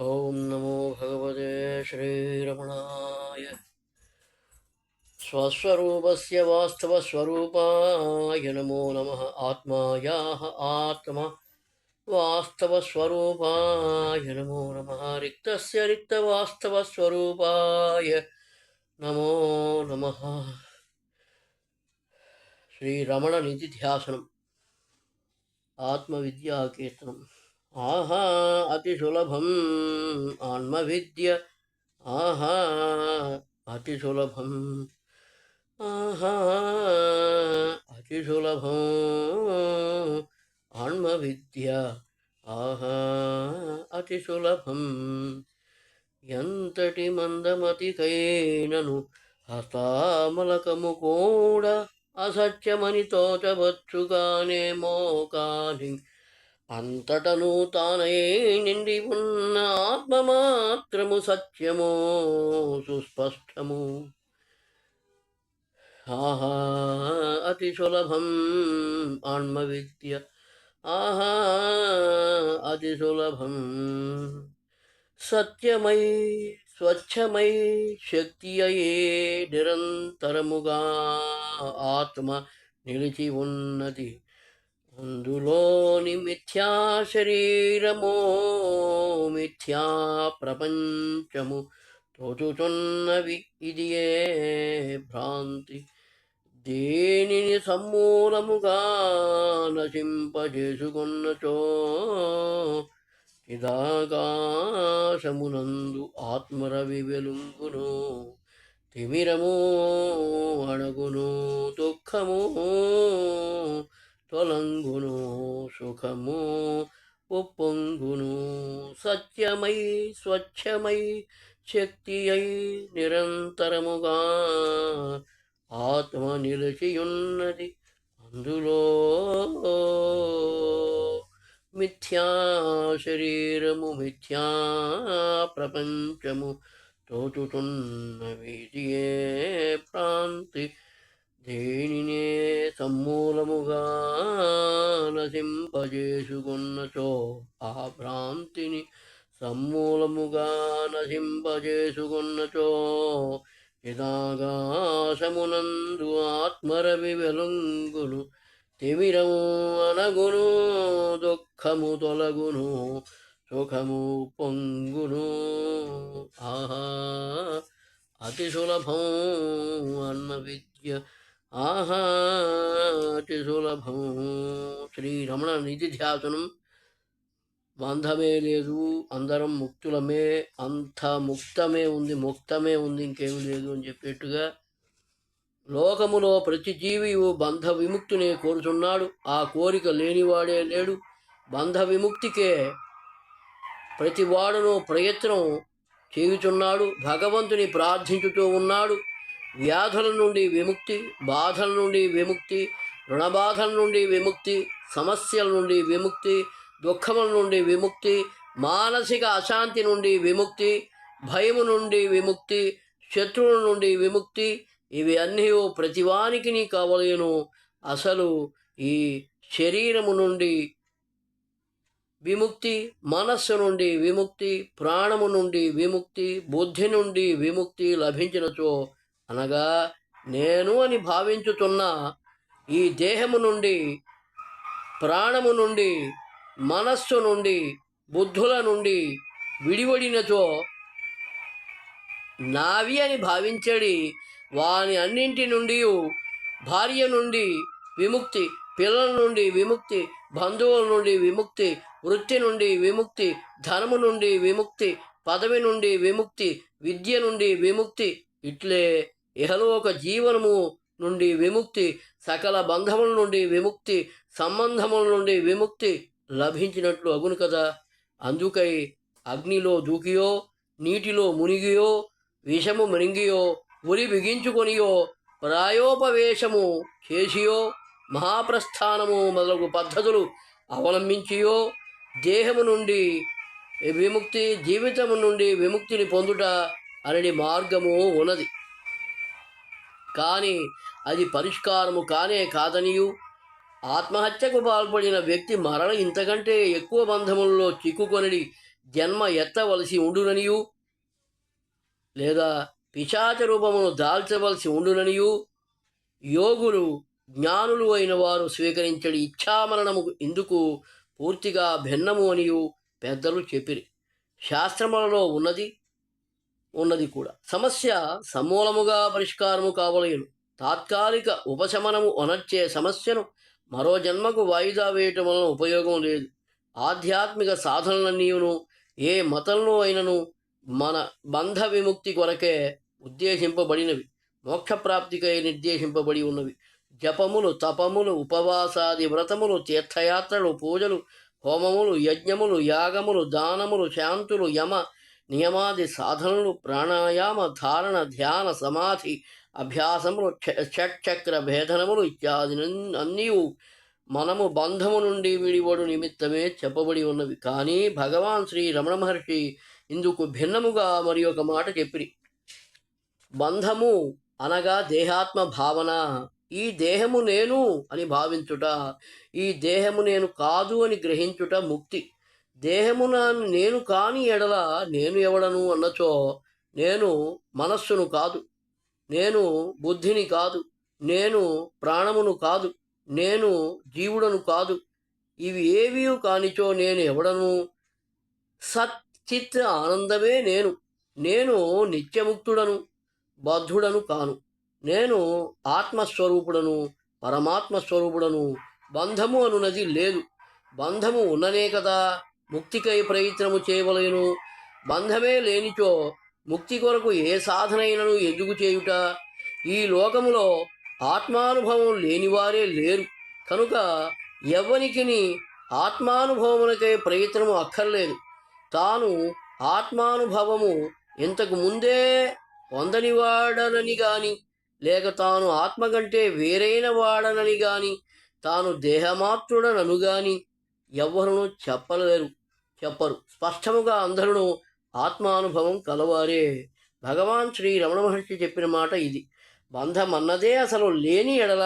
ॐ नमो भगवते श्रीरमणाय स्वस्वरूपस्य वास्तवस्वरूपाय नमो नमः आत्मायाः आत्मा वास्तवस्वरूपाय नमो नमः रिक्तस्य रिक्तवास्तवस्वरूपाय नमो नमः। श्रीरमणनिधिध्यासनम् आत्मविद्याकीर्तनम् ఆహా అతి సులభం ఆత్మవిద్య ఆహా అతి సులభం. ఆహా అతి సులభం ఆత్మవిద్య ఆహా అతి సులభం. ఎంతటి మందమతికైనను హస్తామలకము కూడా అసత్యమని తోచవచ్చుగానేమో కానీ అంతటను తానై నిండి ఉన్న ఆత్మ మాత్రము సత్యము సుస్పష్టము. ఆహా అతి సులభం ఆత్మవిద్య ఆహా అతి సులభం సత్యమై స్వచ్ఛమై శక్తి అయే నిరంతరముగా ఆత్మ నిలిచి ఉన్నది అందులోని మిథ్యా శరీరమో మిథ్యా ప్రపంచము తోచుచున్నవి ఇదియే భ్రాంతి. దేనిని సమూలముగా నశింపజేసుకున్నచో చిదాకాశమునందు ఆత్మరవి వెలుంగును తిమిరము అణగును దుఃఖము తొలంగును సుఖము ఉప్పొంగును సత్యమై స్వచ్ఛమై శక్తి అయి నిరంతరముగా ఆత్మ నిలిచియున్నది అందులో. మిథ్యా శరీరము మిథ్యా ప్రపంచము తోచుతున్న విధియే ప్రాంతి దేనినే సమ్మూలముగా నశింపజేసుకున్నచో ఆ భ్రాంతిని సమ్మూలముగా నశింపజేసుకున్నచో ఇదాగాశమునందు ఆత్మరవి వెలుంగులు తిమిరము అనగును దుఃఖము తొలగును సుఖము పొంగును. ఆహా అతి సులభం అన్న విద్య ఆహాతి సులభం. శ్రీరమణ నిధి ధ్యాసనం బంధమే లేదు అందరం ముక్తులమే అంత ముక్తమే ఉంది ముక్తమే ఉంది ఇంకేమీ లేదు అని చెప్పేట్టుగా లోకములో ప్రతి జీవియు బంధ విముక్తినే కోరుచున్నాడు. ఆ కోరిక లేనివాడే లేడు. బంధ విముక్తికే ప్రతి వాడును ప్రయత్నం చేయుచున్నాడు. భగవంతుని ప్రార్థించుతూ ఉన్నాడు. వ్యాధుల నుండి విముక్తి బాధల నుండి విముక్తి రుణబాధల నుండి విముక్తి సమస్యల నుండి విముక్తి దుఃఖముల నుండి విముక్తి మానసిక అశాంతి నుండి విముక్తి భయము నుండి విముక్తి శత్రువుల నుండి విముక్తి ఇవి అన్నీ ప్రతివానికి కావలేను అసలు ఈ శరీరము నుండి విముక్తి మనస్సు నుండి విముక్తి ప్రాణము నుండి విముక్తి బుద్ధి నుండి విముక్తి లభించినచో అనగా నేను అని భావించుతున్న ఈ దేహము నుండి ప్రాణము నుండి మనస్సు నుండి బుద్ధుల నుండి విడివడినచో నావి అని భావించడి వాని అన్నింటి నుండి భార్య నుండి విముక్తి పిల్లల నుండి విముక్తి బంధువుల నుండి విముక్తి వృత్తి నుండి విముక్తి ధనము నుండి విముక్తి పదవి నుండి విముక్తి విద్య నుండి విముక్తి ఇట్లే ఇహలోక జీవనము నుండి విముక్తి సకల బంధముల నుండి విముక్తి సంబంధముల నుండి విముక్తి లభించినట్లు అగును కదా. అందుకై అగ్నిలో దూకియో నీటిలో మునిగియో విషము మృంగియో ఉరి బిగించుకొనియో ప్రాయోపవేశము చేసియో మహాప్రస్థానము మొదలగు పద్ధతులు అవలంబించియో దేహము నుండి విముక్తి జీవితము నుండి విముక్తిని పొందుట అనేది మార్గము ఉన్నది. కానీ అది పరిష్కారము కానే కాదనియు. ఆత్మహత్యకు పాల్పడిన వ్యక్తి మరణ ఇంతకంటే ఎక్కువ బంధముల్లో చిక్కుకొనిడి జన్మ ఎత్తవలసి ఉండుననియు. లేదా పిశాచ రూపమును దాల్చవలసి ఉండుననియు. యోగులు జ్ఞానులు అయిన వారు స్వీకరించడి ఇచ్ఛామరణము ఇందుకు పూర్తిగా భిన్నము అనియు పెద్దలు చెప్పిరి. శాస్త్రములలో ఉన్నది ఉన్నది కూడా. సమస్య సమూలముగా పరిష్కారము కావలేను. తాత్కాలిక ఉపశమనము అనర్చే సమస్యను మరో జన్మకు వాయిదా వేయటం వలన ఉపయోగం లేదు. ఆధ్యాత్మిక సాధనలన్నీయును ఏ మతంలో అయినను మన బంధ విముక్తి కొరకే ఉద్దేశింపబడినవి. మోక్షప్రాప్తికై నిర్దేశింపబడి ఉన్నవి. జపములు తపములు ఉపవాసాది వ్రతములు తీర్థయాత్రలు పూజలు హోమములు యజ్ఞములు యాగములు దానములు శాంతులు యమ నియమాది సాధనలు ప్రాణాయామ ధారణ ధ్యాన సమాధి అభ్యాసములు ఛ- షట్చక్ర భేదనములు ఇత్యాది అన్నీ మనము బంధము నుండి విడివడు నిమిత్తమే చెప్పబడి ఉన్నవి. కానీ భగవాన్ శ్రీ రమణ మహర్షి ఇందుకు భిన్నముగా మరి ఒక మాట చెప్పిరి. బంధము అనగా దేహాత్మ భావన. ఈ దేహము నేను అని భావించుట ఈ దేహము నేను కాదు అని గ్రహించుట ముక్తి. దేహమున నేను కాని ఎడల నేను ఎవడను అన్నచో నేను మనస్సును కాదు. నేను బుద్ధిని కాదు. నేను ప్రాణమును కాదు. నేను జీవుడను కాదు. ఇవి ఏవి కానిచో నేను ఎవడను? సచ్చిత్ ఆనందమే నేను. నేను నిత్యముక్తుడను బద్ధుడను కాను. నేను ఆత్మస్వరూపుడను పరమాత్మ స్వరూపుడను బంధము అనున్నది లేదు. బంధము ఉన్ననే కదా. ముక్తికై ప్రయత్నము చేయవలేను. బంధమే లేనిచో ముక్తి కొరకు ఏ సాధనైనను ఎందుకు చేయుట? ఈ లోకములో ఆత్మానుభవం లేనివారే లేరు. కనుక ఎవరికిని ఆత్మానుభవములకై ప్రయత్నము అక్కర్లేదు. తాను ఆత్మానుభవము ఇంతకు ముందే పొందనివాడనని గాని లేక తాను ఆత్మ కంటే వేరైన వాడనని గాని తాను దేహమాత్రుడనను గాని ఎవ్వరును చెప్పలేరు. చెప్పరు. స్పష్టముగా అందరూ ఆత్మానుభవం కలవారే. భగవాన్ శ్రీ రమణ మహర్షి చెప్పిన మాట ఇది. బంధం అన్నదే అసలు లేని ఎడల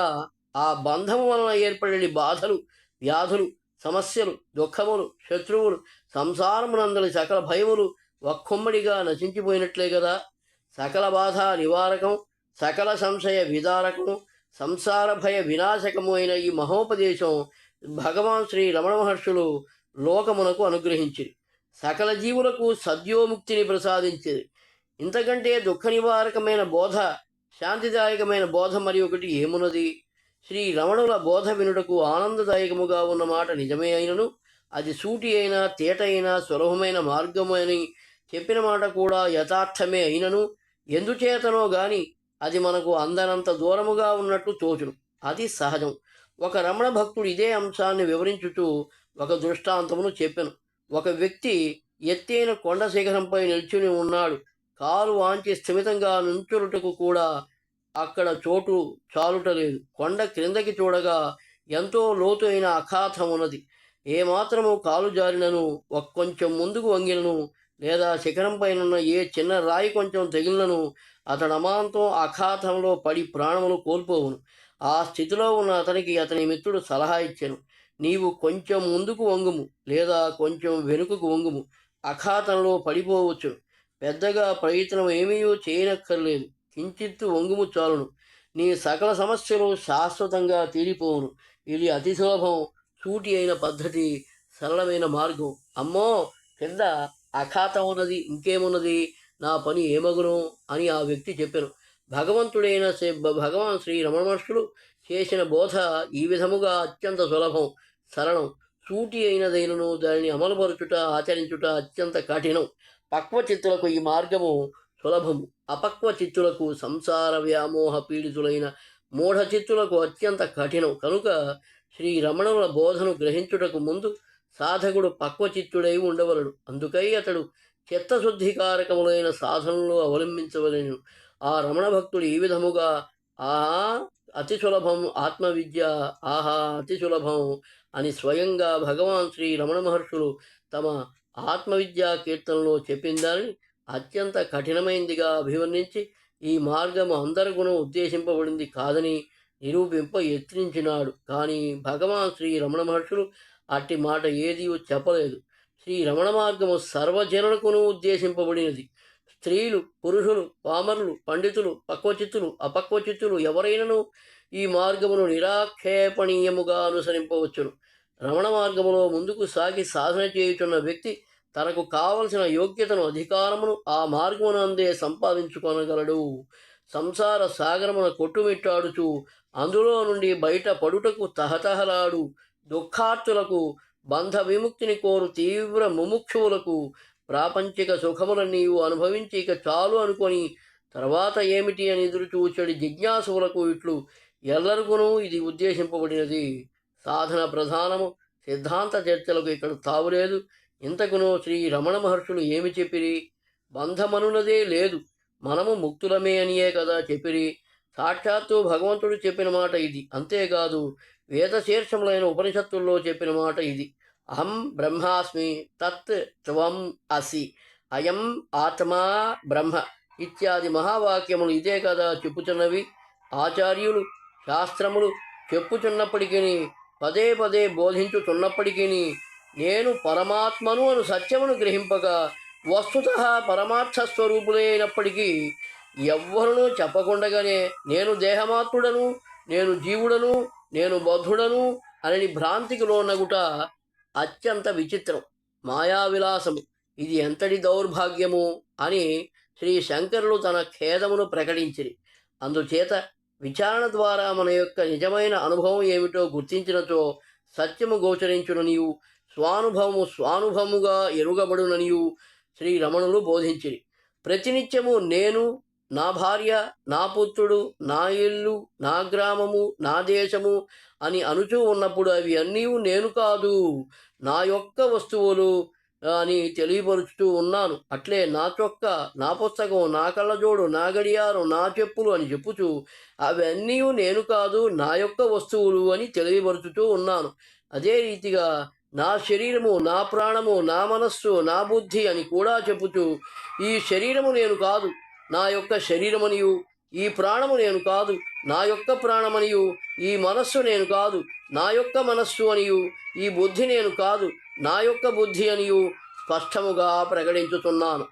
ఆ బంధము వలన ఏర్పడే బాధలు వ్యాధులు సమస్యలు దుఃఖములు శత్రువులు సంసారమునందరి సకల భయములు ఒక్కొమ్మడిగా నశించిపోయినట్లే కదా సకల బాధ నివారకం సకల సంశయ విదారకం సంసార భయ వినాశకము అయిన ఈ మహోపదేశం భగవాన్ శ్రీ రమణ మహర్షులు లోకమునకు అనుగ్రహించిరి. సకల జీవులకు సద్యోముక్తిని ప్రసాదించిరి. ఇంతకంటే దుఃఖ నివారకమైన బోధ శాంతిదాయకమైన బోధ మరి ఒకటి ఏమున్నది? శ్రీ రమణుల బోధ వినుటకు ఆనందదాయకముగా ఉన్న మాట నిజమే అయినను అది సూటి అయినా తేట అయినా సులభమైన మార్గము అని చెప్పిన మాట కూడా యథార్థమే అయినను ఎందుచేతనో గాని అది మనకు అందనంత దూరముగా ఉన్నట్టు తోచును. అది సహజం. ఒక రమణ భక్తుడు ఇదే అంశాన్ని వివరించుతూ ఒక దృష్టాంతమును చెప్పాను. ఒక వ్యక్తి ఎత్తైన కొండ శిఖరంపై నిల్చుని ఉన్నాడు. కాలు వాంచి స్థిమితంగా నుంచురుటకు కూడా అక్కడ చోటు చాలుటలేదు. కొండ క్రిందకి చూడగా ఎంతో లోతు అయిన అఖాతం ఉన్నది. ఏమాత్రము కాలు జారినను ఒక కొంచెం ముందుకు వంగినను లేదా శిఖరంపైనున్న ఏ చిన్న రాయి కొంచెం తగిలినను అతడు అమాంతం అఖాతంలో పడి ప్రాణములు కోల్పోవును. ఆ స్థితిలో ఉన్న అతనికి అతని మిత్రుడు సలహా ఇచ్చాను. నీవు కొంచెం ముందుకు వంగుము లేదా కొంచెం వెనుకకు వంగుము. అఖాతంలో పడిపోవచ్చు. పెద్దగా ప్రయత్నం ఏమీ చేయనక్కర్లేదు. కించిత్తు వంగుము చాలును. నీ సకల సమస్యలు శాశ్వతంగా తీరిపోవును. ఇది అతి సులభం సూటి అయిన పద్ధతి సరళమైన మార్గం. అమ్మో! కింద అఖాతం ఉన్నది ఇంకేమున్నది? నా పని ఏమగును? అని ఆ వ్యక్తి చెప్పాను. భగవంతుడైన శ్రీ- భగవాన్ శ్రీ రమణ మహర్షులు చేసిన బోధ ఈ విధముగా అత్యంత సులభం సరళం. సూటి అయినదైనను దానిని అమలుపరచుట ఆచరించుట అత్యంత కఠినం. పక్వ చిత్తులకు ఈ మార్గము సులభము అపక్వ చిత్తులకు సంసార వ్యామోహ పీడితులైన మూఢ చిత్తులకు అత్యంత కఠినం. కనుక శ్రీ రమణుల బోధను గ్రహించుటకు ముందు సాధకుడు పక్వచిత్తుడై ఉండవలడు అందుకై అతడు చిత్తశుద్ధికారకములైన సాధనలు అవలంబించవలెను. ఆ రమణ భక్తుడు ఈ విధముగా ఆ అతి సులభం ఆత్మవిద్య ఆహా అతి సులభం అని స్వయంగా భగవాన్ శ్రీ రమణ మహర్షులు తమ ఆత్మవిద్యా కీర్తనలో చెప్పిందని అత్యంత కఠినమైందిగా అభివర్ణించి ఈ మార్గము అందరిగును ఉద్దేశింపబడింది కాదని నిరూపింప యత్నించినాడు. కానీ భగవాన్ శ్రీ రమణ మహర్షులు అట్టి మాట ఏదీ చెప్పలేదు. శ్రీ రమణ మార్గము సర్వజనులకును ఉద్దేశింపబడినది. స్త్రీలు పురుషులు పామరులు పండితులు పక్వచిత్తులు అపక్వచిత్తులు ఎవరైనను ఈ మార్గమును నిరాక్షేపణీయముగా అనుసరింపవచ్చును. రమణ మార్గములో ముందుకు సాగి సాధన చేయుచున్న వ్యక్తి తనకు కావలసిన యోగ్యతను అధికారమును ఆ మార్గమునందే సంపాదించుకొనగలడు. సంసార సాగరమున కొట్టుమిట్టాడుచు అందులో నుండి బయట పడుటకు తహతహలాడు. దుఃఖార్తులకు బంధ విముక్తిని కోరు తీవ్ర ముముక్షువులకు ప్రాపంచిక సుఖములన్నీ అనుభవించి ఇక చాలు అనుకొని తర్వాత ఏమిటి అని ఎదురు చూచడి జిజ్ఞాసువులకు ఇట్లు ఎల్లరికును ఇది ఉద్దేశింపబడినది. సాధన ప్రధానము. సిద్ధాంత చర్చలకు ఇక్కడ తావులేదు ఇంతకును శ్రీ రమణ మహర్షులు ఏమి చెప్పిరి? బంధమనున్నదే లేదు. మనము ముక్తులమే అనియే కదా చెప్పిరి. సాక్షాత్తు భగవంతుడు చెప్పిన మాట ఇది. అంతేకాదు వేదశీర్షములైన ఉపనిషత్తుల్లో చెప్పిన మాట ఇది. అహం బ్రహ్మాస్మి తత్ త్వం అసి. అయం ఆత్మా బ్రహ్మ ఇత్యాది మహావాక్యములు ఇదే కదా చెప్పుచున్నవి. ఆచార్యులు శాస్త్రములు చెప్పుచున్నప్పటికీ పదే పదే బోధించుతున్నప్పటికీ నేను పరమాత్మను అను సత్యమును గ్రహింపగా వస్తుత పరమార్థ స్వరూపులైనప్పటికీ ఎవ్వరునూ చెప్పకుండగానే నేను దేహమాత్రుడను నేను జీవుడను నేను బద్ధుడను అని భ్రాంతికి లోనగుట అత్యంత విచిత్రం మాయావిలాసము. ఇది ఎంతటి దౌర్భాగ్యము అని శ్రీ శంకరులు తన ఖేదమును ప్రకటించిరి. అందుచేత విచారణ ద్వారా మన యొక్క నిజమైన అనుభవం ఏమిటో గుర్తించినచో సత్యము గోచరించుననియు స్వానుభవము స్వానుభవముగా ఎరుగబడుననియు శ్రీ రమణులు బోధించిరి. ప్రతినిత్యము నేను నా భార్య నా పుత్రుడు నా ఇల్లు నా గ్రామము నా దేశము అని అనుచూ ఉన్నప్పుడు అవి అన్నీ నేను కాదు నా యొక్క వస్తువులు అని తెలియపరుచుతూ ఉన్నాను. అట్లే నా చొక్క నా పుస్తకం నా కళ్ళజోడు నా గడియారం నా చెప్పులు అని చెప్పుచూ అవన్నీ నేను కాదు నా యొక్క వస్తువులు అని తెలియపరుచుతూ ఉన్నాను. అదే రీతిగా నా శరీరము నా ప్రాణము నా మనస్సు నా బుద్ధి అని కూడా చెప్పుచూ ఈ శరీరము నేను కాదు. నా యొక్క శరీరమనియు ఈ ప్రాణము నేను కాదు. నా యొక్క ప్రాణమనియు ఈ మనస్సు నేను కాదు. నా యొక్క మనస్సు అనియు ఈ బుద్ధి నేను కాదు. నా యొక్క బుద్ధి అనియు స్పష్టముగా ప్రకటించుతున్నాను.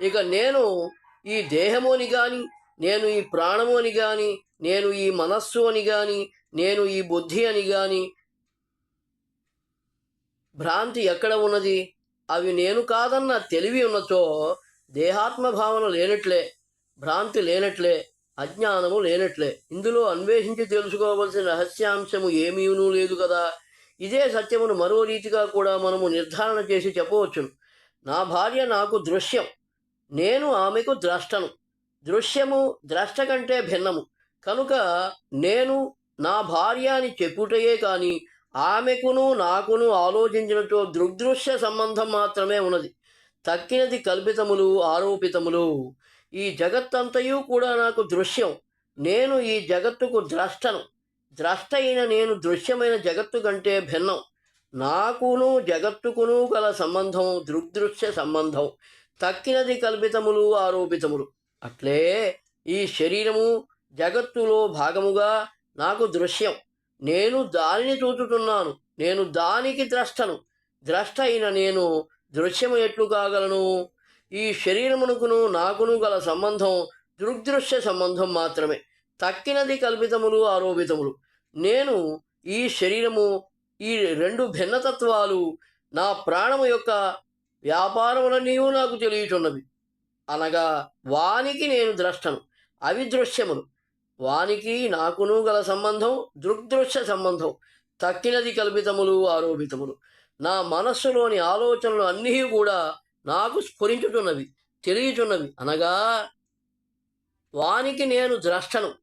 ఇక నేను ఈ దేహము అని కానీ నేను ఈ ప్రాణము అని కానీ నేను ఈ మనస్సు అని కానీ నేను ఈ బుద్ధి అని కానీ భ్రాంతి ఎక్కడ ఉన్నది? అవి నేను కాదన్న తెలివి ఉన్నచో దేహాత్మ భావన లేనట్లే భ్రాంతి లేనట్లే అజ్ఞానము లేనట్లే. ఇందులో అన్వేషించి తెలుసుకోవలసిన రహస్యాంశము ఏమీనూ లేదు కదా. ఇదే సత్యమును మరో రీతిగా కూడా మనము నిర్ధారణ చేసి చెప్పవచ్చును. నా భార్య నాకు దృశ్యం నేను ఆమెకు ద్రష్టను. దృశ్యము ద్రష్ట కంటే భిన్నము. కనుక నేను నా భార్య అని చెప్పుటయే కానీ ఆమెకును నాకును ఆలోచించినచో దృగ్దృశ్య సంబంధం మాత్రమే ఉన్నది. తక్కినది కల్పితములు ఆరోపితములు. ఈ జగత్తంతయు కూడా నాకు దృశ్యం. నేను ఈ జగత్తుకు ద్రష్టను. ద్రష్ట అయిన నేను దృశ్యమైన జగత్తు కంటే భిన్నం. నాకును జగత్తుకును గల సంబంధం దృగ్దృశ్య సంబంధం. తక్కినది కల్పితములు ఆరోపితములు. అట్లే ఈ శరీరము జగత్తులో భాగముగా నాకు దృశ్యం. నేను దానిని చూచుతున్నాను. నేను దానికి ద్రష్టను. ద్రష్ట అయిన నేను దృశ్యము ఎట్లు కాగలను? ఈ శరీరమునకును నాకును గల సంబంధం దృగ్దృశ్య సంబంధం మాత్రమే. తక్కినది కల్పితములు ఆరోపితములు. నేను ఈ శరీరము ఈ రెండు భిన్నతత్వాలు నా ప్రాణము యొక్క వ్యాపారములన్నీ నాకు తెలియచున్నవి. అనగా వానికి నేను ద్రష్టను అవి దృశ్యములు వానికి నాకును గల సంబంధం దృగ్దృశ్య సంబంధం తక్కినది కల్పితములు ఆరోపితములు. నా మనస్సులోని ఆలోచనలు అన్నీ కూడా నాకు స్ఫురించుచున్నవి తెలియచున్నవి. అనగా వానికి నేను ద్రష్టను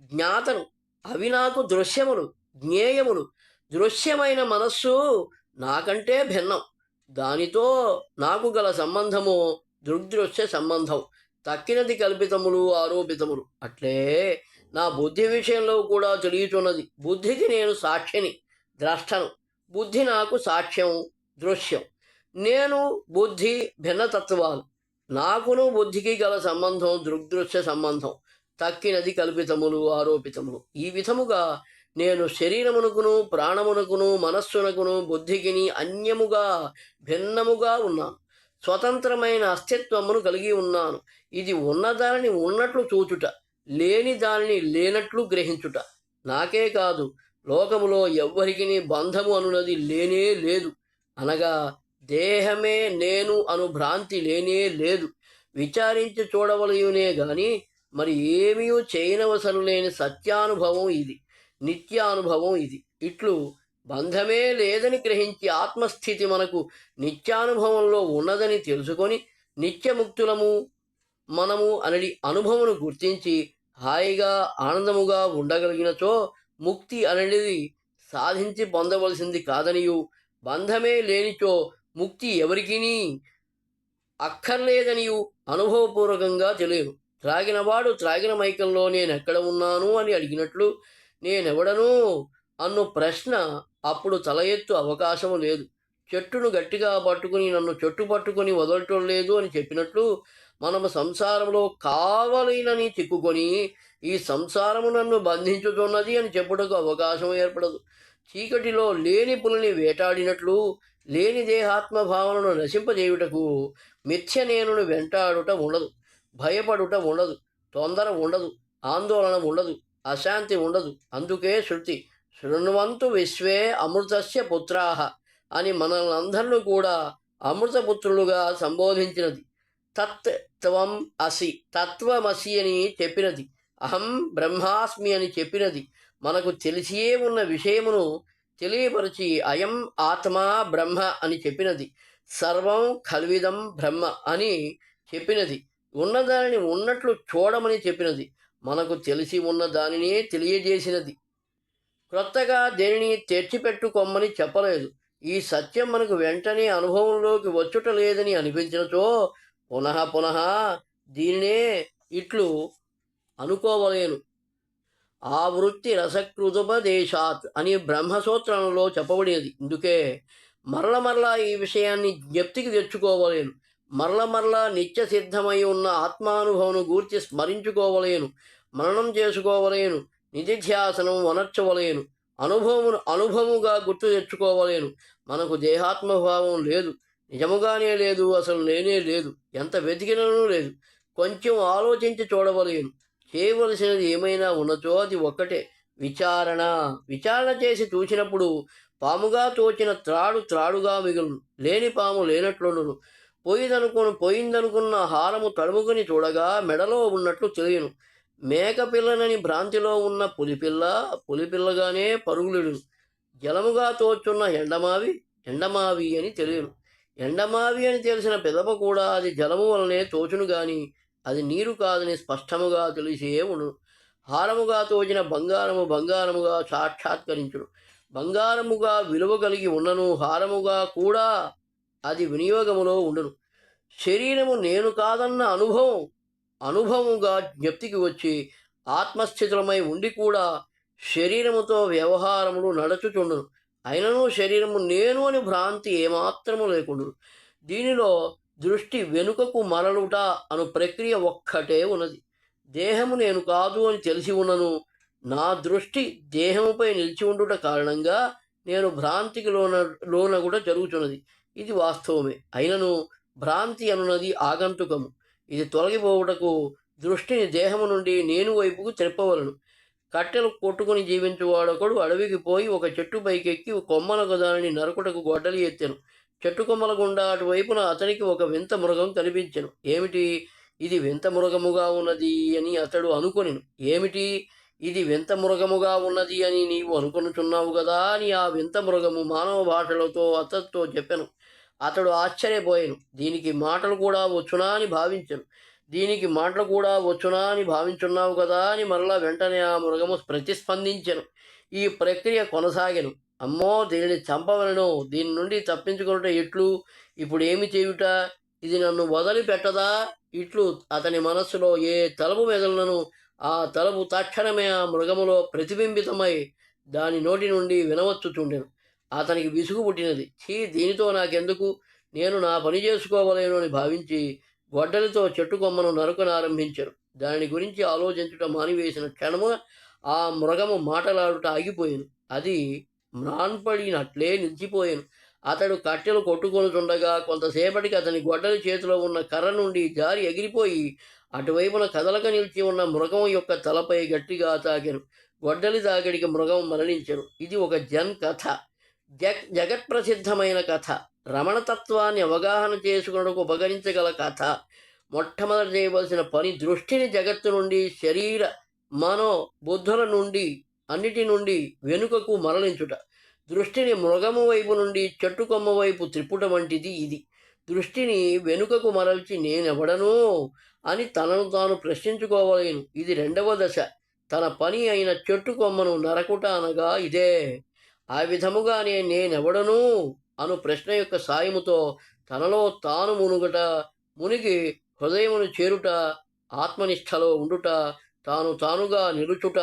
జ్ఞాతను అవి నాకు దృశ్యములు జ్ఞేయములు. దృశ్యమైన మనస్సు నాకంటే భిన్నం. దానితో నాకు గల సంబంధము దృగ్దృశ్య సంబంధం. తక్కినది కల్పితములు ఆరోపితములు. అట్లే నా బుద్ధి విషయంలో కూడా తెలియచున్నది. బుద్ధికి నేను సాక్షిని ద్రష్టను. బుద్ధి నాకు సాక్ష్యం దృశ్యం. నేను బుద్ధి భిన్నతత్వాలు నాకును బుద్ధికి గల సంబంధం దృగ్దృశ్య సంబంధం. తక్కినది కల్పితములు ఆరోపితములు. ఈ విధముగా నేను శరీరమునకును ప్రాణమునకును మనస్సునకును బుద్ధికిని అన్యముగా భిన్నముగా ఉన్నాను. స్వతంత్రమైన అస్తిత్వమును కలిగి ఉన్నాను. ఇది ఉన్నదానిని ఉన్నట్లు చూచుట లేని దానిని లేనట్లు గ్రహించుట. నాకే కాదు లోకములో ఎవ్వరికి బంధము అనున్నది లేనే లేదు. అనగా దేహమే నేను అను భ్రాంతి లేనే లేదు. విచారించి చూడవలయునే గాని మరి ఏమీ చేయనవసరం లేని సత్యానుభవం ఇది. నిత్యానుభవం ఇది. ఇట్లు బంధమే లేదని గ్రహించి ఆత్మస్థితి మనకు నిత్యానుభవంలో ఉన్నదని తెలుసుకొని నిత్యముక్తులము మనము అనడి అనుభవమును గుర్తించి హాయిగా ఆనందముగా ఉండగలిగినచో ముక్తి అనేది సాధించి పొందవలసింది కాదనియు. బంధమే లేనిచో ముక్తి ఎవరికీ అక్కర్లేదనియు. అనుభవపూర్వకంగా తెలియదు. త్రాగినవాడు త్రాగిన మైకంలో నేనెక్కడ ఉన్నాను అని అడిగినట్లు నేనెవడను అన్ను ప్రశ్న అప్పుడు తల ఎత్తు అవకాశం లేదు. చెట్టును గట్టిగా పట్టుకుని నన్ను చెట్టు పట్టుకుని వదలటం లేదు అని చెప్పినట్లు మనము సంసారంలో కావలేనని తిక్కుకొని ఈ సంసారము నన్ను బంధించుతున్నది అని చెప్పుటకు అవకాశం ఏర్పడదు. చీకటిలో లేని పులిని వేటాడినట్లు లేని దేహాత్మ భావనను నశింపజేయుటకు మిథ్య నేనును వెంటాడుట ఉండదు. భయపడుట ఉండదు. తొందర ఉండదు. ఆందోళన ఉండదు. అశాంతి ఉండదు. అందుకే శృతి శృణ్వంతు విశ్వే అమృతస్య పుత్రాహ అని మనల్నందరినీ కూడా అమృతపుత్రులుగా సంబోధించినది. తత్ త్వం అసి. తత్వమసి అని చెప్పినది. అహం బ్రహ్మాస్మి అని చెప్పినది. మనకు తెలిసియే ఉన్న విషయమును తెలియపరిచి అయం ఆత్మా బ్రహ్మ అని చెప్పినది. సర్వం కల్విదం బ్రహ్మ అని చెప్పినది. ఉన్నదానిని ఉన్నట్లు చూడమని చెప్పినది. మనకు తెలిసి ఉన్న దానినే తెలియజేసినది. క్రొత్తగా దేనిని తెచ్చిపెట్టుకోమని చెప్పలేదు. ఈ సత్యం మనకు వెంటనే అనుభవంలోకి వచ్చుట లేదని అనిపించినచో పునః పునః దీనినే ఇట్లు అనుకోవలేను. ఆ వృత్తి రసకృతుపదేశాత్ అని బ్రహ్మసూత్రంలో చెప్పబడినది ఇందుకే మరల మరలా ఈ విషయాన్ని జ్ఞప్తికి తెచ్చుకోవలేను. మరల మరలా నిత్య సిద్ధమై ఉన్న ఆత్మానుభవం గూర్చి స్మరించుకోవలేను. మననం చేసుకోవలేను. నిధిధ్యాసనం వనర్చవలేను. అనుభవమును అనుభవముగా గుర్తు తెచ్చుకోవలేను. మనకు దేహాత్మభావం లేదు. నిజముగానే లేదు. అసలు లేనే లేదు. ఎంత వెతికినను లేదు. కొంచెం ఆలోచించి చూడవలేను. చేయవలసినది ఏమైనా ఉన్నచో అది ఒక్కటే. విచారణ. విచారణ చేసి చూసినప్పుడు పాముగా తోచిన త్రాడు త్రాడుగా మిగులును. లేని పాము లేనట్లుండును. పోయిందనుకుని పోయిందనుకున్న హారము తడుముకుని చూడగా మెడలో ఉన్నట్లు తెలియను. మేకపిల్లనని భ్రాంతిలో ఉన్న పులిపిల్ల పులిపిల్లగానే పరుగులుడు జలముగా తోచున్న ఎండమావి ఎండమావి అని తెలియను. ఎండమావి అని తెలిసిన పిదప కూడా అది జలము వలనే తోచును గాని అది నీరు కాదని స్పష్టముగా తెలిసే ఉను హారముగా తోచిన బంగారము బంగారముగా సాక్షాత్కరించును. బంగారముగా విలువ కలిగి ఉన్నను హారముగా కూడా అది వినియోగములో ఉండును. శరీరము నేను కాదన్న అనుభవం అనుభవముగా జ్ఞప్తికి వచ్చి ఆత్మస్థితులమై ఉండి కూడా శరీరముతో వ్యవహారములు నడచుచుండును. అయినను శరీరము నేను అని భ్రాంతి ఏమాత్రము లేకుండును. దీనిలో దృష్టి వెనుకకు మరలుట అను ప్రక్రియ ఒక్కటే ఉన్నది. దేహము నేను కాదు అని తెలిసి ఉన్నను. నా దృష్టి దేహముపై నిలిచి ఉండుట కారణంగా నేను భ్రాంతికి లోన లోన కూడా జరుగుతున్నది ఇది వాస్తవమే. అయినను భ్రాంతి అనున్నది ఆగంతుకము. ఇది తొలగిపోవుటకు దృష్టిని దేహము నుండి నేను వైపుకు తెప్పవలను కట్టెలు కొట్టుకుని జీవించువాడొకడు అడవికి పోయి ఒక చెట్టు పైకెక్కి కొమ్మలకు దానిని నరకుటకు గొడ్డలి ఎత్తెను. చెట్టు కొమ్మల గుండా అటువైపున అతనికి ఒక వింత మృగం కనిపించెను. ఏమిటి? ఇది వింత మృగముగా ఉన్నది అని అతడు అనుకొనిను. ఏమిటి? ఇది వింత మృగముగా ఉన్నది అని నీవు అనుకొనుచున్నావు కదా అని ఆ వింత మృగము మానవ భాషలతో అతడితో చెప్పాను. అతడు ఆశ్చర్యపోయాను. దీనికి మాటలు కూడా వచ్చునా అని భావించను. దీనికి మాటలు కూడా వచ్చునా అని భావించున్నావు కదా అని మరలా వెంటనే ఆ మృగము ప్రతిస్పందించెను. ఈ ప్రక్రియ కొనసాగను. అమ్మో దీనిని చంపవలను. దీని నుండి తప్పించుకున్నట ఎట్లు? ఇప్పుడు ఏమి చేయుట? ఇది నన్ను వదిలిపెట్టదా? ఇట్లు అతని మనస్సులో ఏ తలుపు మెదలను ఆ తలపు తక్షణమే ఆ మృగములో ప్రతిబింబితమై దాని నోటి నుండి వినవచ్చుచుండెను. అతనికి విసుగు పుట్టినది. చీ దీనితో నాకెందుకు? నేను నా పని చేసుకోవలేను అని భావించి గొడ్డలితో చెట్టు కొమ్మను నరకనారంభించారు దాని గురించి ఆలోచించటం మానివేసిన క్షణము ఆ మృగము మాటలాడుట ఆగిపోయాను. అది మ్రాన్పడినట్లే నిలిచిపోయాను. అతడు కట్టెలు కొట్టుకొనుచుండగా కొంతసేపటికి అతని గొడ్డలి చేతిలో ఉన్న కర్ర నుండి జారి ఎగిరిపోయి అటువైపున కదలక నిలిచి ఉన్న మృగం యొక్క తలపై గట్టిగా తాకాను. గొడ్డలి తాకిడికి మృగం మరణించను. ఇది ఒక జన్ కథ. జగత్ జగత్ప్రసిద్ధమైన కథ. రమణతత్వాన్ని అవగాహన చేసుకున్నకు ఉపకరించగల కథ. మొట్టమొదట చేయవలసిన పని దృష్టిని జగత్తు నుండి శరీర మనో బుద్ధుల నుండి అన్నిటి నుండి వెనుకకు మరలించుట. దృష్టిని మృగము వైపు నుండి చెట్టుకొమ్మ వైపు త్రిపుట వంటిది ఇది. దృష్టిని వెనుకకు మరల్చి నేనెవడను అని తనను తాను ప్రశ్నించుకోవలేను. ఇది రెండవ దశ. తన పని అయిన చెట్టు కొమ్మను నరకుట అనగా ఇదే. ఆ విధముగానే నేనెవడను? అను ప్రశ్న యొక్క సాయముతో తనలో తాను మునుగట మునిగి హృదయమును చేరుట ఆత్మనిష్టలో ఉండుట తాను తానుగా నిలుచుట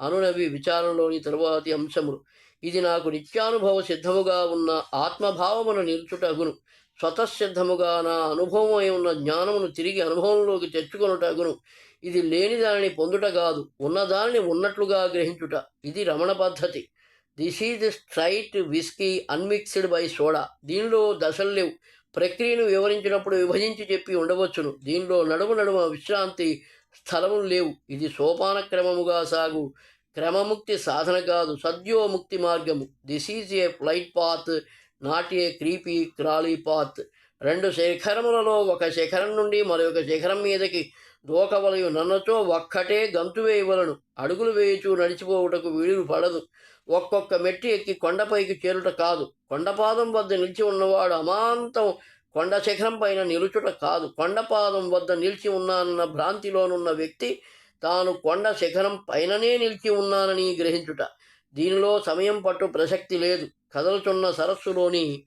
అనునవి విచారంలోని తరువాతి అంశములు. ఇది నాకు నిత్యానుభవ సిద్ధముగా ఉన్న ఆత్మభావమును నిలుచుటగును. స్వతసిద్ధముగా నా అనుభవమై ఉన్న జ్ఞానమును తిరిగి అనుభవంలోకి తెచ్చుకొనుటగును. ఇది లేని దానిని పొందుట కాదు ఉన్నదానిని ఉన్నట్లుగా గ్రహించుట. ఇది రమణ పద్ధతి. This is straight whisky unmixed by soda దీనిలో దశలు లేవు. ప్రక్రియను వివరించినప్పుడు విభజించి చెప్పి ఉండవచ్చును. దీనిలో నడుము నడుమ విశ్రాంతి స్థలములు లేవు. ఇది సోపాన క్రమముగా సాగు. క్రమముక్తి సాధన కాదు సద్యోముక్తి మార్గము. This is a flight path not a creepy crawly path రెండు శిఖరములలో ఒక శిఖరం నుండి మరొక శిఖరం మీదకి దూకవలయు. నన్నతో ఒక్కటే గంతు వేయవలను అడుగులు వేయుచు నడిచిపోవుటకు వీలు పడదు ఒక్కొక్క మెట్టి ఎక్కి కొండపైకి చేరుట కాదు. కొండపాదం వద్ద నిలిచి ఉన్నవాడు అమాంతం కొండ శిఖరం పైన నిలుచుట కాదు. కొండపాదం వద్ద నిలిచి ఉన్నానన్న భ్రాంతిలోనున్న వ్యక్తి తాను కొండ శిఖరం పైననే నిలిచి ఉన్నానని గ్రహించుట. దీనిలో సమయం పట్టు ప్రసక్తి లేదు. కదలుచున్న సరస్సులోని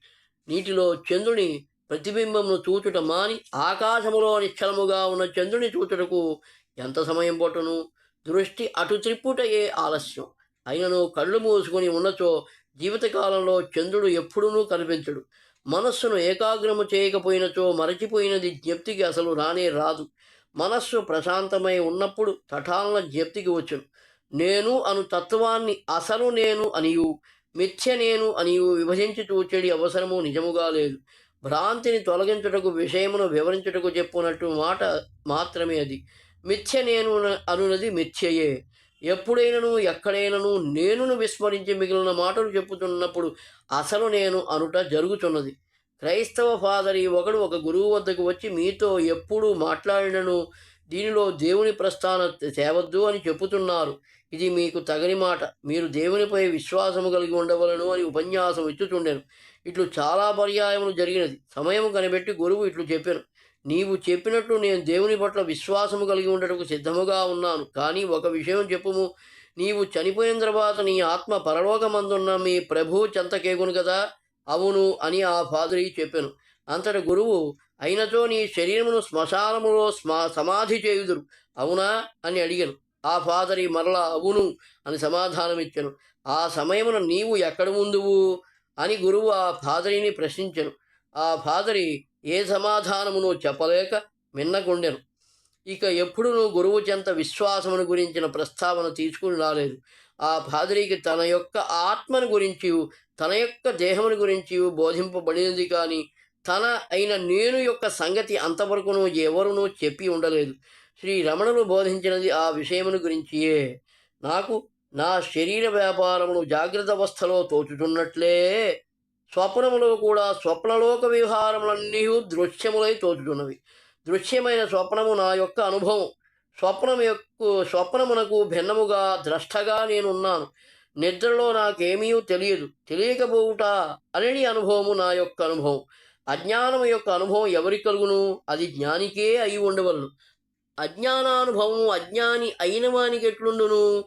నీటిలో చంద్రుని ప్రతిబింబమును చూచుట మాని ఆకాశములో నిశ్చలముగా ఉన్న చంద్రుని చూచుటకు ఎంత సమయం పట్టును? దృష్టి అటు త్రిప్పుటయే ఆలస్యం. అయినను కళ్ళు మూసుకొని ఉన్నచో జీవితకాలంలో చంద్రుడు ఎప్పుడూ కనిపించడు. మనస్సును ఏకాగ్రము చేయకపోయినచో మరచిపోయినది జ్ఞప్తికి అసలు రానే రాదు. మనస్సు ప్రశాంతమై ఉన్నప్పుడు తఠాలన జ్ఞప్తికి వచ్చును. నేను అను తత్వాన్ని అసలు నేను అనియు మిథ్య నేను అనియు విభజించి చూచెడి అవసరము నిజముగా లేదు. భ్రాంతిని తొలగించుటకు విషయమును వివరించుటకు చెప్పునట్టు మాట మాత్రమే అది. మిథ్య నేను అనున్నది మిథ్యయే. ఎప్పుడైనను ఎక్కడైనను నేనును విస్మరించి మిగిలిన మాటలు చెప్పుతున్నప్పుడు అసలు నేను అనుట జరుగుతున్నది క్రైస్తవ ఫాదరి ఒకడు ఒక గురువు వద్దకు వచ్చి మీతో ఎప్పుడు మాట్లాడినను? దీనిలో దేవుని ప్రస్థాన తేవద్దు అని చెప్పుతున్నారు. ఇది మీకు తగని మాట. మీరు దేవునిపై విశ్వాసము కలిగి ఉండవలను అని ఉపన్యాసం ఇచ్చుచుండెను. ఇట్లు చాలా పర్యాయములు జరిగినది. సమయం కనిపెట్టి గురువు ఇట్లు చెప్పాను. నీవు చెప్పినట్లు నేను దేవుని పట్ల విశ్వాసము కలిగి ఉండటకు సిద్ధముగా ఉన్నాను. కానీ ఒక విషయం చెప్పుము. నీవు చనిపోయిన తర్వాత నీ ఆత్మ పరలోకమందున్న మీ ప్రభు చెంతకేగును కదా అవును అని ఆ ఫాదరి చెప్పాను. అంతటి గురువు అయినతో నీ శరీరమును శ్మశానములో స్మా సమాధి చేయుదురు. అవునా? అని అడిగాను. ఆ ఫాదరి మరలా అవును అని సమాధానమిచ్చాను. ఆ సమయమున నీవు ఎక్కడ ముందువు అని గురువు ఆ ఫాదరిని ప్రశ్నించెను. ఆ ఫాదరి ఏ సమాధానమును చెప్పలేక మిన్నకుండెను ఇక ఎప్పుడునూ గురువు చెంత విశ్వాసమును గురించిన ప్రస్తావన తీసుకుని రాలేదు. ఆ ఫాదరికి తన యొక్క ఆత్మను గురించి తన యొక్క దేహముని గురించి బోధింపబడినది కానీ తన అయిన నేను యొక్క సంగతి అంతవరకును ఎవరునూ చెప్పి ఉండలేదు. శ్రీ రమణులు బోధించినది ఆ విషయమును గురించియే. నాకు నా శరీర వ్యాపారమును జాగ్రత్త అవస్థలో తోచుతున్నట్లే స్వప్నములు కూడా స్వప్నలోక వ్యవహారములన్నీ దృశ్యములై తోచుతున్నవి దృశ్యమైన స్వప్నము నా యొక్క అనుభవం. స్వప్నం యొక్క స్వప్నమునకు భిన్నముగా ద్రష్టగా నేనున్నాను. నిద్రలో నాకేమీ తెలియదు. తెలియకపోవుట అనేది అనుభవము నా యొక్క అనుభవం. అజ్ఞానం యొక్క అనుభవం ఎవరి కలుగును? అది జ్ఞానికే అయి ఉండవలను. అజ్ఞానానుభవము అజ్ఞాని అయిన వానికి ఎట్లుండును?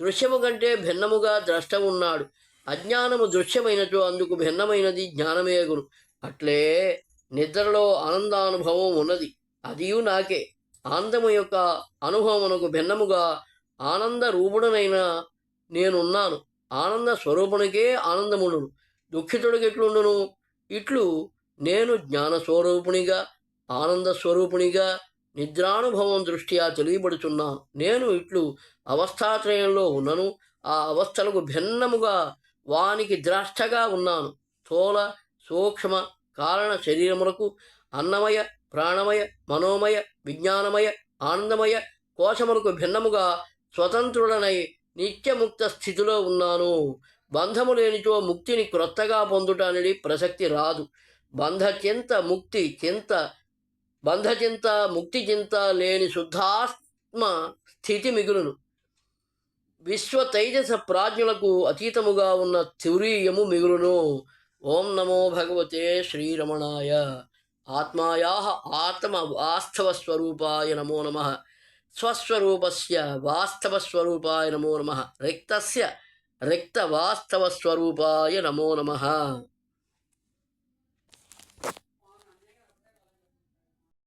దృశ్యము కంటే భిన్నముగా ద్రష్ట ఉన్నాడు అజ్ఞానము దృశ్యమైనచో అందుకు భిన్నమైనది జ్ఞానమేగును అట్లే నిద్రలో ఆనందానుభవం ఉన్నది. అదియు నాకే. ఆనందము యొక్క అనుభవమునకు భిన్నముగా ఆనంద రూపుడనైన నేనున్నాను. ఆనంద స్వరూపునికే ఆనందముండును. దుఃఖితుడికి ఎట్లుండును? ఇట్లు నేను జ్ఞాన స్వరూపునిగా ఆనంద స్వరూపునిగా నిద్రానుభవం దృష్ట్యా తెలియబడుచున్నాను. నేను ఇట్లు అవస్థాత్రయంలో ఉన్నను. ఆ అవస్థలకు భిన్నముగా వానికి ద్రాష్టగా ఉన్నాను. స్థూల సూక్ష్మ కారణ శరీరములకు అన్నమయ ప్రాణమయ మనోమయ విజ్ఞానమయ ఆనందమయ కోశములకు భిన్నముగా స్వతంత్రుడనై నిత్యముక్త స్థితిలో ఉన్నాను. బంధము లేనిచో ముక్తిని క్రొత్తగా పొందుట అనేది ప్రసక్తి రాదు. బంధచింత ముక్తి చింత బంధచింత ముక్తి చింత లేని శుద్ధాత్మ స్థితి మిగులును. విశ్వ తైజస ప్రాజ్ఞులకు అతీతముగా ఉన్న తురీయము మిగులును. ఓం నమో భగవతే శ్రీరమణాయ. ఆత్మాయా ఆత్మ వాస్తవ స్వరూపాయ నమో నమ. స్వస్వరూపస్య వాస్తవ స్వరూపాయ నమో నమ. రిక్తస్య రిక్త వాస్తవ స్వరూపాయ నమో నమ.